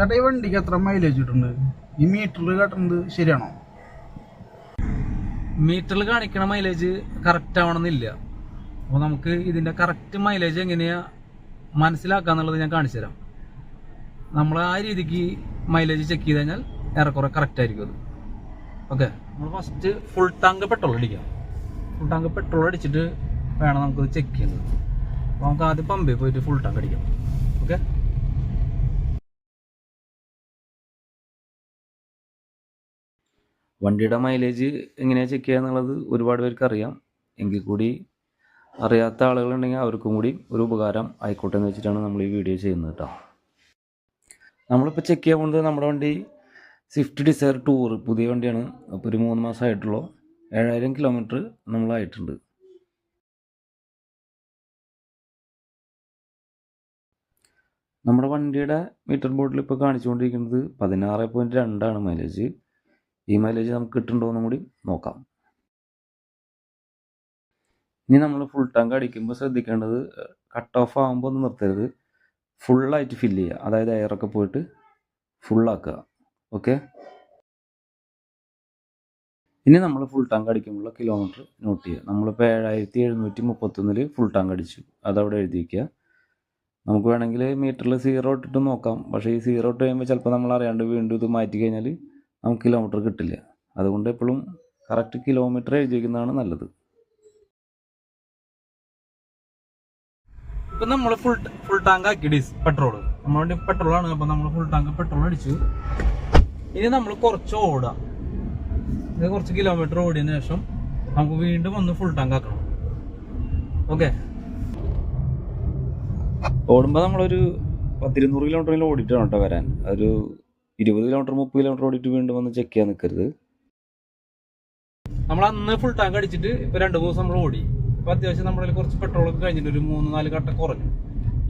ചേട്ടാ വണ്ടിക്ക് എത്ര മൈലേജ് കിട്ടുന്നുണ്ട് ഈ മീറ്ററിൽ കാട്ടുന്നത് ശരിയാണോ? മീറ്ററിൽ കാണിക്കണ മൈലേജ് കറക്റ്റ് ആവണമെന്നില്ല. അപ്പോൾ നമുക്ക് ഇതിന്റെ കറക്റ്റ് മൈലേജ് എങ്ങനെയാ മനസ്സിലാക്കാന്നുള്ളത് ഞാൻ കാണിച്ചു തരാം. നമ്മൾ ആ രീതിക്ക് മൈലേജ് ചെക്ക് ചെയ്ത് കഴിഞ്ഞാൽ ഏറെക്കുറെ കറക്റ്റ് ആയിരിക്കും അത്. ഓക്കെ നമ്മൾ ഫസ്റ്റ് ഫുൾ ടാങ്ക് പെട്രോൾ അടിക്കാം. ഫുൾ ടാങ്ക് പെട്രോൾ അടിച്ചിട്ട് വേണം നമുക്കത് ചെക്ക് ചെയ്യുന്നത്. അപ്പോൾ നമുക്ക് ആദ്യം പമ്പിൽ പോയിട്ട് ഫുൾ ടാങ്ക് അടിക്കാം. വണ്ടിയുടെ മൈലേജ് എങ്ങനെയാണ് ചെക്ക് ചെയ്യുക എന്നുള്ളത് ഒരുപാട് പേർക്ക് അറിയാം. എങ്കിൽ കൂടി അറിയാത്ത ആളുകളുണ്ടെങ്കിൽ അവർക്കും കൂടി ഒരു ഉപകാരം ആയിക്കോട്ടെ എന്ന് വെച്ചിട്ടാണ് നമ്മൾ ഈ വീഡിയോ ചെയ്യുന്നത് കേട്ടോ നമ്മളിപ്പോൾ ചെക്ക് ചെയ്യാൻ പോകുന്നത് നമ്മുടെ വണ്ടി സ്വിഫ്റ്റ് ഡിസയർ ടൂർ പുതിയ വണ്ടിയാണ്. അപ്പോൾ ഒരു മൂന്ന് മാസമായിട്ടുള്ളൂ ഏഴായിരം കിലോമീറ്റർ നമ്മളായിട്ടുണ്ട് നമ്മുടെ വണ്ടിയുടെ മീറ്റർ ബോർഡിൽ ഇപ്പോൾ കാണിച്ചുകൊണ്ടിരിക്കുന്നത് പതിനാറ് പോയിന്റ് രണ്ടാണ് മൈലേജ് ഈ മൈലേജ് നമുക്ക് കിട്ടുന്നുണ്ടോ എന്നും കൂടി നോക്കാം. ഇനി നമ്മൾ ഫുൾ ടാങ്ക് അടിക്കുമ്പോൾ ശ്രദ്ധിക്കേണ്ടത് കട്ട് ഓഫ് ആകുമ്പോൾ ഒന്ന് നിർത്തരുത്. ഫുള്ളായിട്ട് ഫില്ല് ചെയ്യുക. അതായത് എയറൊക്കെ പോയിട്ട് ഫുള്ളാക്കുക ഓക്കെ ഇനി നമ്മൾ ഫുൾ ടാങ്ക് അടിക്കുമ്പോൾ കിലോമീറ്റർ നോട്ട് ചെയ്യുക. നമ്മളിപ്പോൾ ഏഴായിരത്തി എഴുന്നൂറ്റി മുപ്പത്തൊന്നിൽ ഫുൾ ടാങ്ക് അടിച്ചു. അതവിടെ എഴുതി വയ്ക്കുക നമുക്ക് വേണമെങ്കിൽ മീറ്ററിൽ സീറോ ഇട്ടിട്ട് നോക്കാം. പക്ഷേ ഈ സീറോ ഇട്ട് കഴിയുമ്പോൾ ചിലപ്പോൾ നമ്മൾ അറിയാണ്ട് വീണ്ടും ഇത് മാറ്റി കഴിഞ്ഞാൽ നമുക്ക് കിലോമീറ്റർ കിട്ടില്ല. അതുകൊണ്ട് എപ്പോഴും കറക്റ്റ് കിലോമീറ്റർ എഴുതി വയ്ക്കുന്നതാണ് നല്ലത്. ഇപ്പം നമ്മൾ ഫുൾ ഫുൾ ടാങ്ക് ആക്കി ഡീസ് പെട്രോൾ നമ്മളുടെ ആണ്. അപ്പം നമ്മൾ ഫുൾ ടാങ്ക് പെട്രോൾ അടിച്ചു. ഇനി നമ്മൾ കുറച്ച് ഓടാം. കുറച്ച് കിലോമീറ്റർ ഓടിയതിന് ശേഷം നമുക്ക് വീണ്ടും ഒന്ന് ഫുൾ ടാങ്ക് ആക്കണം. ഓക്കെ ഓടുമ്പോൾ നമ്മളൊരു പത്തിരുന്നൂറ് കിലോമീറ്ററിൽ ഓടിയിട്ടാണ് കേട്ടോ വരാൻ. ഒരു ഇരുപത് കിലോമീറ്റർ മുപ്പത് കിലോമീറ്റർ ഓടിയിട്ട് വീണ്ടും വന്ന് ചെക്ക് ചെയ്യാൻ നിൽക്കരുത് നമ്മൾ അന്ന് ഫുൾ ടാങ്ക് അടിച്ചിട്ട് ഇപ്പൊ രണ്ട് ദിവസം നമ്മൾ ഓടി. ഇപ്പൊ അത്യാവശ്യം നമ്മുടെ കുറച്ച് പെട്രോൾ ഒക്കെ കഴിഞ്ഞിട്ട് ഒരു മൂന്ന് നാല് കട്ട കുറഞ്ഞു.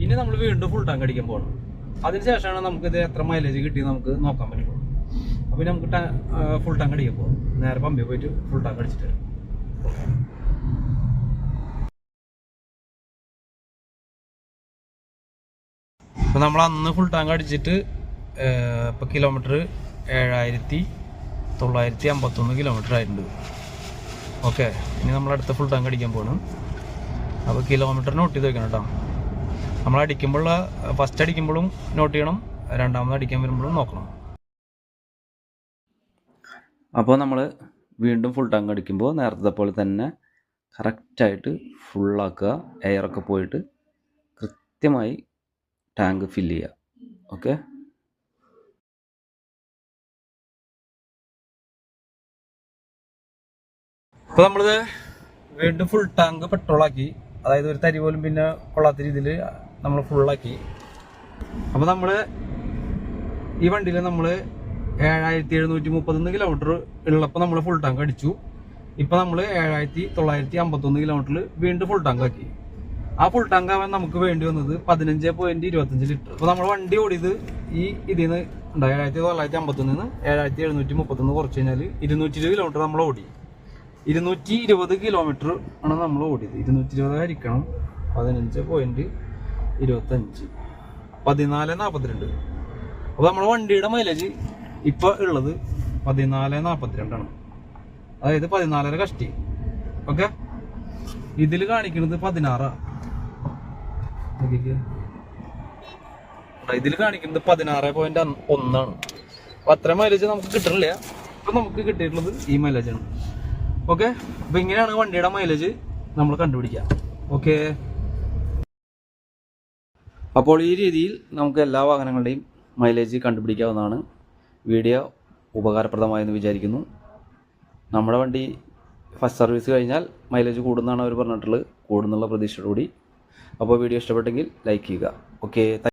ഇനി നമ്മൾ വീണ്ടും ഫുൾ ടാങ്ക് അടിക്കാൻ പോകണം അതിനുശേഷമാണ് നമുക്ക് ഇത് എത്ര മൈലേജ് കിട്ടി നമുക്ക് നോക്കാൻ പറ്റുള്ളൂ. അപ്പൊ നമുക്ക് ഫുൾ ടാങ്ക് അടിക്കാൻ പോകാം നേരെ പമ്പിൽ പോയിട്ട് ഫുൾ ടാങ്ക് അടിച്ചിട്ട് വരാം. അപ്പോൾ നമ്മൾ അന്ന് ഫുൾ ടാങ്ക് അടിച്ചിട്ട് ഇപ്പൊ കിലോമീറ്റർ ഏഴായിരത്തി തൊള്ളായിരത്തി അമ്പത്തൊന്ന് കിലോമീറ്റർ ആയിട്ടുണ്ട്. ഓക്കെ ഇനി നമ്മൾ അടുത്ത ഫുൾ ടാങ്ക് അടിക്കാൻ പോകണം അപ്പോൾ കിലോമീറ്റർ നോട്ട് ചെയ്ത് വെക്കണം കേട്ടോ. നമ്മൾ അടിക്കുമ്പോഴുള്ള ഫസ്റ്റ് അടിക്കുമ്പോഴും നോട്ട് ചെയ്യണം രണ്ടാമത് അടിക്കാൻ വരുമ്പോഴും നോക്കണം. അപ്പോൾ നമ്മൾ വീണ്ടും ഫുൾ ടാങ്ക് അടിക്കുമ്പോൾ നേരത്തെ പോലെ തന്നെ കറക്റ്റായിട്ട് ഫുള്ളാക്കുക എയറൊക്കെ പോയിട്ട് കൃത്യമായി ടാങ്ക് ഫില്ല് ചെയ്യുക. ഓക്കെ ഇപ്പോൾ നമ്മളിത് വീണ്ടും ഫുൾ ടാങ്ക് പെട്രോൾ ആക്കി. അതായത് ഒരു തരി പോലും പിന്നെ കൊള്ളാത്ത രീതിയിൽ നമ്മൾ ഫുള്ളാക്കി അപ്പോൾ നമ്മൾ ഈ വണ്ടിയിൽ നമ്മൾ ഏഴായിരത്തി എഴുന്നൂറ്റി മുപ്പത്തൊന്ന് കിലോമീറ്റർ ഉള്ളപ്പോൾ നമ്മൾ ഫുൾ ടാങ്ക് അടിച്ചു. ഇപ്പോൾ നമ്മൾ ഏഴായിരത്തി തൊള്ളായിരത്തി അമ്പത്തൊന്ന് കിലോമീറ്ററിൽ വീണ്ടും ഫുൾ ടാങ്ക് ആക്കി. ആ ഫുൾ ടാങ്ക് ആവാൻ നമുക്ക് വേണ്ടി വന്നത് പതിനഞ്ച് പോയിന്റ് ഇരുപത്തഞ്ച് ലിറ്റർ അപ്പോൾ നമ്മൾ വണ്ടി ഓടിയത് ഈ ഇതിൽ നിന്ന് ഏഴായിരത്തി തൊള്ളായിരത്തി അമ്പത്തൊന്നിൽ നിന്ന് ഏഴായിരത്തി എഴുന്നൂറ്റി മുപ്പത്തൊന്ന് കുറച്ച് കഴിഞ്ഞാൽ ഇരുന്നൂറ്റി ഇരുപത് കിലോമീറ്റർ നമ്മൾ ഓടി. ഇരുന്നൂറ്റി ഇരുപത് കിലോമീറ്റർ ആണ് നമ്മൾ ഓടിയത്. ഇരുന്നൂറ്റി ഇരുപത് ഹരിക്കണം പതിനഞ്ച് പോയിന്റ് ഇരുപത്തഞ്ച്. പതിനാല് നാൽപ്പത്തിരണ്ട് അപ്പോൾ നമ്മുടെ വണ്ടിയുടെ മൈലേജ് ഇപ്പോൾ ഉള്ളത് പതിനാല് നാൽപ്പത്തിരണ്ടാണ് അതായത് പതിനാലര കഷ്ടി. ഓക്കെ? ഇതിൽ കാണിക്കുന്നത് പതിനാറാ. ഇതിൽ കാണിക്കുന്നത് പതിനാറ് പോയിന്റ് ഒന്നാണ് അപ്പൊ അത്ര മൈലേജ് നമുക്ക് കിട്ടണില്ല. ഇപ്പൊ നമുക്ക് കിട്ടിയിട്ടുള്ളത് ഈ മൈലേജാണ് ഓക്കെ അപ്പൊ ഇങ്ങനെയാണ് വണ്ടിയുടെ മൈലേജ് നമ്മൾ കണ്ടുപിടിക്കുക. ഓക്കെ അപ്പോൾ ഈ രീതിയിൽ നമുക്ക് എല്ലാ വാഹനങ്ങളുടെയും മൈലേജ് കണ്ടുപിടിക്കാവുന്നതാണ്. വീഡിയോ ഉപകാരപ്രദമായെന്ന് വിചാരിക്കുന്നു. നമ്മുടെ വണ്ടി ഫസ്റ്റ് സർവീസ് കഴിഞ്ഞാൽ മൈലേജ് കൂടുന്നതാണ് അവർ പറഞ്ഞിട്ടുള്ളത്. കൂടുന്നുള്ള പ്രതീക്ഷയോടുകൂടി. അപ്പോൾ വീഡിയോ ഇഷ്ടപ്പെട്ടെങ്കിൽ ലൈക്ക് ചെയ്യുക. ഓക്കെ